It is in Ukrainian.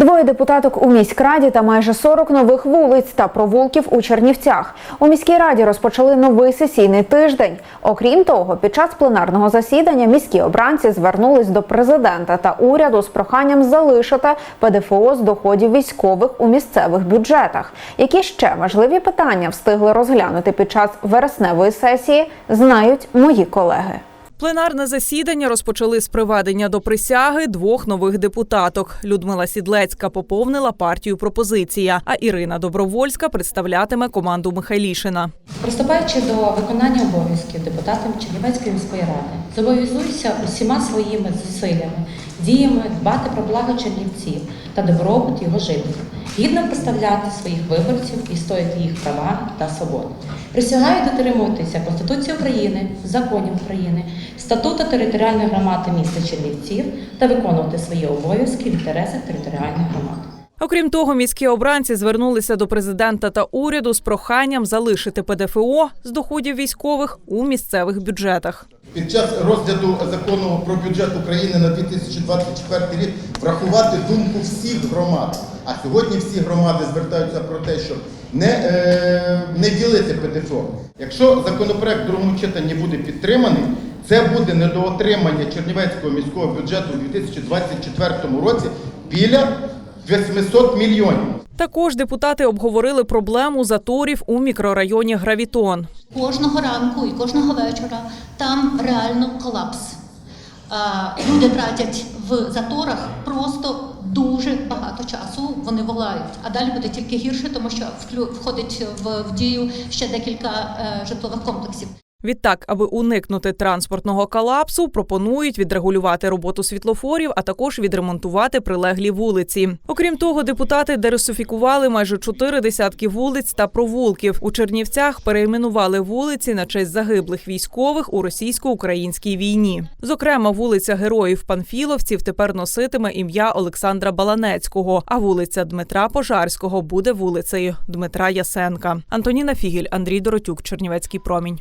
Двоє депутаток у міськраді та майже 40 нових вулиць та провулків у Чернівцях. У міській раді розпочали новий сесійний тиждень. Окрім того, під час пленарного засідання міські обранці звернулись до президента та уряду з проханням залишити ПДФО з доходів військових у місцевих бюджетах. Які ще важливі питання встигли розглянути під час вересневої сесії, знають мої колеги. Пленарне засідання розпочали з приведення до присяги двох нових депутаток. Людмила Сідлецька поповнила партію пропозиція, а Ірина Добровольська представлятиме команду Михайлішина. Приступаючи до виконання обов'язків депутатам Чернівецької міської ради, зобов'язуюся усіма своїми зусиллями, діями дбати про благо чернівців та добробут його жителів, гідно представляти своїх виборців і стояти їх права та свободи. Присягаю дотримуватися Конституції України, законів України, статуту територіальної громади міста Чернівців та виконувати свої обов'язки в інтересах територіальної громад. Окрім того, міські обранці звернулися до президента та уряду з проханням залишити ПДФО з доходів військових у місцевих бюджетах. Під час розгляду закону про бюджет України на 2024 рік врахувати думку всіх громад. А сьогодні всі громади звертаються про те, щоб не, е, не ділити ПДФО. Якщо законопроект в другому читанні буде підтриманий, це буде недоотримання Чернівецького міського бюджету у 2024 році біля 800 мільйонів. Також депутати обговорили проблему заторів у мікрорайоні Гравітон. Кожного ранку і кожного вечора там реально колапс. Люди тратять в заторах просто дуже багато часу. Вони волають. А далі буде тільки гірше, тому що входить в, дію ще декілька е, житлових комплексів. Відтак, аби уникнути транспортного колапсу, пропонують відрегулювати роботу світлофорів, а також відремонтувати прилеглі вулиці. Окрім того, депутати дерусифікували майже чотири десятки вулиць та провулків. У Чернівцях перейменували вулиці на честь загиблих військових у російсько-українській війні. Зокрема, вулиця Героїв Панфіловців тепер носитиме ім'я Олександра Баланецького, а вулиця Дмитра Пожарського буде вулицею Дмитра Ясенка. Антоніна Фігіль, Андрій Доротюк, Чернівецький промінь.